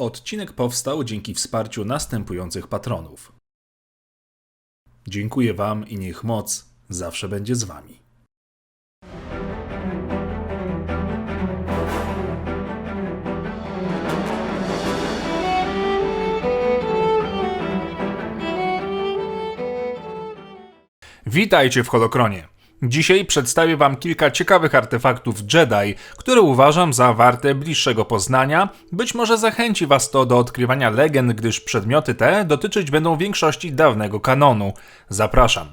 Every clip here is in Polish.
Odcinek powstał dzięki wsparciu następujących patronów. Dziękuję Wam i niech moc zawsze będzie z Wami. Witajcie w Holokronie. Dzisiaj przedstawię Wam kilka ciekawych artefaktów Jedi, które uważam za warte bliższego poznania. Być może zachęci Was to do odkrywania legend, gdyż przedmioty te dotyczyć będą większości dawnego kanonu. Zapraszam.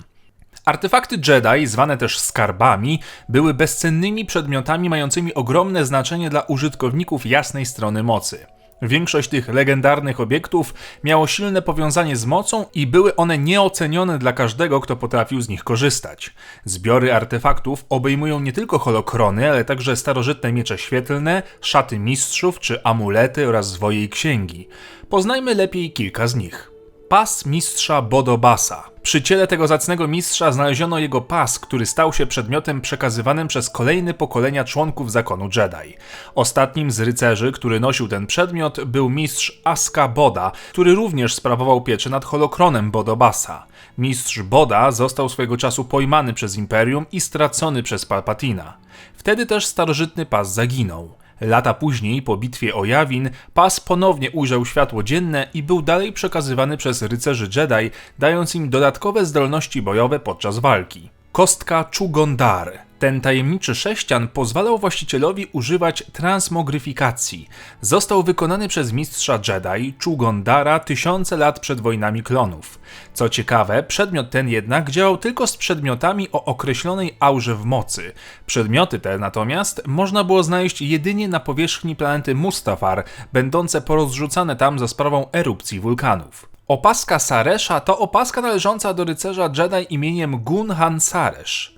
Artefakty Jedi, zwane też skarbami, były bezcennymi przedmiotami mającymi ogromne znaczenie dla użytkowników jasnej strony mocy. Większość tych legendarnych obiektów miało silne powiązanie z mocą i były one nieocenione dla każdego, kto potrafił z nich korzystać. Zbiory artefaktów obejmują nie tylko holokrony, ale także starożytne miecze świetlne, szaty mistrzów czy amulety oraz zwoje i księgi. Poznajmy lepiej kilka z nich. Pas mistrza Bodobasa. Przy ciele tego zacnego mistrza znaleziono jego pas, który stał się przedmiotem przekazywanym przez kolejne pokolenia członków zakonu Jedi. Ostatnim z rycerzy, który nosił ten przedmiot, był mistrz Aska Boda, który również sprawował pieczę nad holokronem Bodobasa. Mistrz Boda został swego czasu pojmany przez Imperium i stracony przez Palpatina. Wtedy też starożytny pas zaginął. Lata później, po bitwie o Jawin, pas ponownie ujrzał światło dzienne i był dalej przekazywany przez rycerzy Jedi, dając im dodatkowe zdolności bojowe podczas walki. Kostka Chugondar. Ten tajemniczy sześcian pozwalał właścicielowi używać transmogryfikacji. Został wykonany przez mistrza Jedi Chugondara tysiące lat przed wojnami klonów. Co ciekawe, przedmiot ten jednak działał tylko z przedmiotami o określonej aurze w mocy. Przedmioty te natomiast można było znaleźć jedynie na powierzchni planety Mustafar, będące porozrzucane tam za sprawą erupcji wulkanów. Opaska Saresza to opaska należąca do rycerza Jedi imieniem Gunhan Saresz.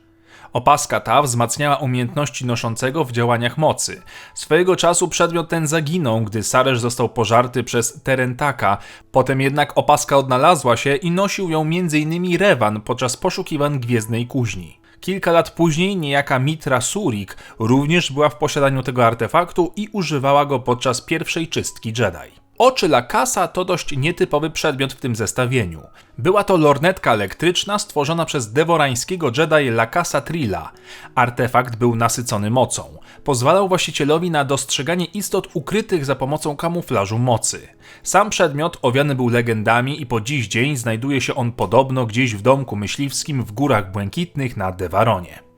Opaska ta wzmacniała umiejętności noszącego w działaniach mocy. Swojego czasu przedmiot ten zaginął, gdy Saresz został pożarty przez Terentaka. Potem jednak opaska odnalazła się i nosił ją m.in. Revan podczas poszukiwań Gwiezdnej Kuźni. Kilka lat później niejaka Mitra Surik również była w posiadaniu tego artefaktu i używała go podczas pierwszej czystki Jedi. Oczy Lakasa to dość nietypowy przedmiot w tym zestawieniu. Była to lornetka elektryczna stworzona przez deworańskiego Jedi Lakasa Trilla. Artefakt był nasycony mocą. Pozwalał właścicielowi na dostrzeganie istot ukrytych za pomocą kamuflażu mocy. Sam przedmiot owiany był legendami i po dziś dzień znajduje się on podobno gdzieś w domku myśliwskim w Górach Błękitnych na Devaronie.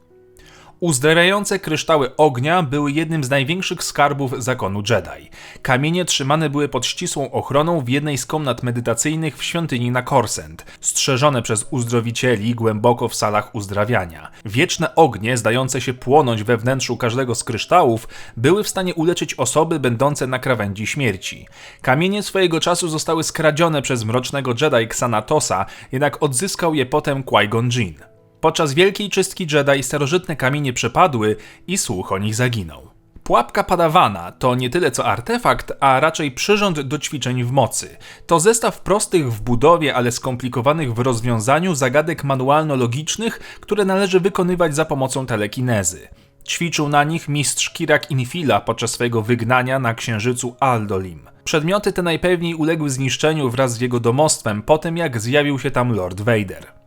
Uzdrawiające kryształy ognia były jednym z największych skarbów zakonu Jedi. Kamienie trzymane były pod ścisłą ochroną w jednej z komnat medytacyjnych w świątyni na Korsent, strzeżone przez uzdrowicieli głęboko w salach uzdrawiania. Wieczne ognie, zdające się płonąć we wnętrzu każdego z kryształów, były w stanie uleczyć osoby będące na krawędzi śmierci. Kamienie swojego czasu zostały skradzione przez mrocznego Jedi Xanatosa, jednak odzyskał je potem Qui-Gon Jinn. Podczas wielkiej czystki Jedi starożytne kamienie przepadły i słuch o nich zaginął. Pułapka Padawana to nie tyle co artefakt, a raczej przyrząd do ćwiczeń w mocy. To zestaw prostych w budowie, ale skomplikowanych w rozwiązaniu zagadek manualno-logicznych, które należy wykonywać za pomocą telekinezy. Ćwiczył na nich mistrz Kirak Infila podczas swojego wygnania na księżycu Aldolim. Przedmioty te najpewniej uległy zniszczeniu wraz z jego domostwem po tym, jak zjawił się tam Lord Vader.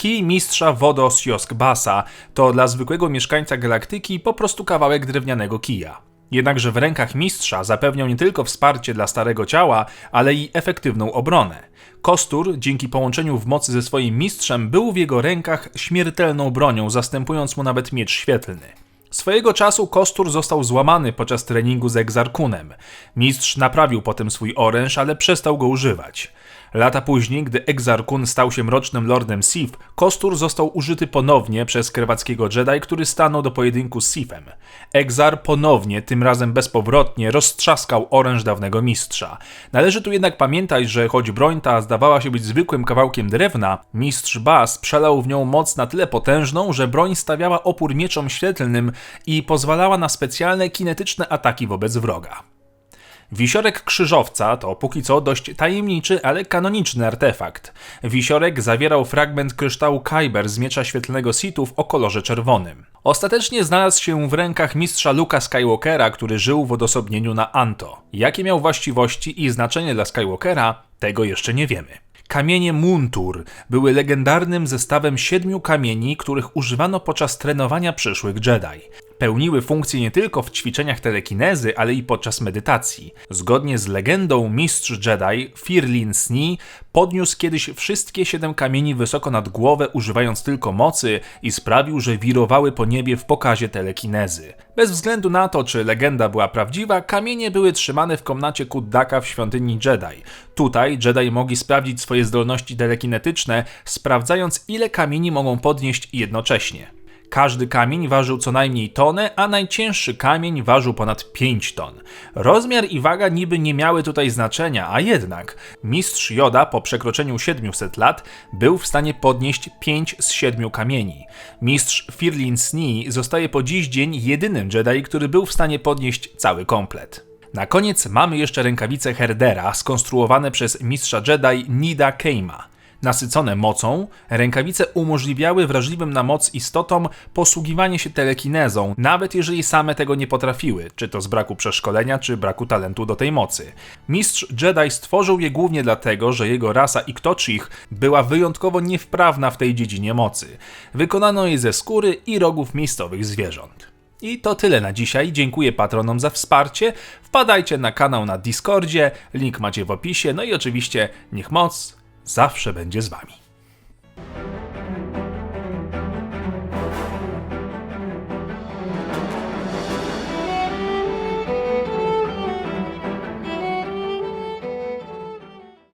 Kij mistrza Wodos Joskbasa to dla zwykłego mieszkańca galaktyki po prostu kawałek drewnianego kija. Jednakże w rękach mistrza zapewniał nie tylko wsparcie dla starego ciała, ale i efektywną obronę. Kostur, dzięki połączeniu w mocy ze swoim mistrzem, był w jego rękach śmiertelną bronią, zastępując mu nawet miecz świetlny. Swojego czasu kostur został złamany podczas treningu z Egzarkunem. Mistrz naprawił potem swój oręż, ale przestał go używać. Lata później, gdy Exarkun stał się mrocznym lordem Sith, kostur został użyty ponownie przez krewackiego Jedi, który stanął do pojedynku z Sithem. Exar ponownie, tym razem bezpowrotnie, roztrzaskał oręż dawnego mistrza. Należy tu jednak pamiętać, że choć broń ta zdawała się być zwykłym kawałkiem drewna, mistrz Bas przelał w nią moc na tyle potężną, że broń stawiała opór mieczom świetlnym i pozwalała na specjalne kinetyczne ataki wobec wroga. Wisiorek krzyżowca to póki co dość tajemniczy, ale kanoniczny artefakt. Wisiorek zawierał fragment kryształu Kyber z miecza świetlnego Sithów o kolorze czerwonym. Ostatecznie znalazł się w rękach mistrza Luka Skywalkera, który żył w odosobnieniu na Anto. Jakie miał właściwości i znaczenie dla Skywalkera, tego jeszcze nie wiemy. Kamienie Muntur były legendarnym zestawem siedmiu kamieni, których używano podczas trenowania przyszłych Jedi. Pełniły funkcję nie tylko w ćwiczeniach telekinezy, ale i podczas medytacji. Zgodnie z legendą mistrz Jedi Firlin Sni podniósł kiedyś wszystkie siedem kamieni wysoko nad głowę, używając tylko mocy i sprawił, że wirowały po niebie w pokazie telekinezy. Bez względu na to, czy legenda była prawdziwa, kamienie były trzymane w komnacie Kuddaka w świątyni Jedi. Tutaj Jedi mogli sprawdzić swoje zdolności telekinetyczne, sprawdzając ile kamieni mogą podnieść jednocześnie. Każdy kamień ważył co najmniej tonę, a najcięższy kamień ważył ponad 5 ton. Rozmiar i waga niby nie miały tutaj znaczenia, a jednak mistrz Joda po przekroczeniu 700 lat był w stanie podnieść 5 z 7 kamieni. Mistrz Firlin Snee zostaje po dziś dzień jedynym Jedi, który był w stanie podnieść cały komplet. Na koniec mamy jeszcze rękawice Herdera, skonstruowane przez mistrza Jedi Nida Keima. Nasycone mocą, rękawice umożliwiały wrażliwym na moc istotom posługiwanie się telekinezą, nawet jeżeli same tego nie potrafiły, czy to z braku przeszkolenia, czy braku talentu do tej mocy. Mistrz Jedi stworzył je głównie dlatego, że jego rasa Iktochich była wyjątkowo niewprawna w tej dziedzinie mocy. Wykonano je ze skóry i rogów miejscowych zwierząt. I to tyle na dzisiaj. Dziękuję patronom za wsparcie. Wpadajcie na kanał na Discordzie, link macie w opisie. No i oczywiście niech moc zawsze będzie z wami.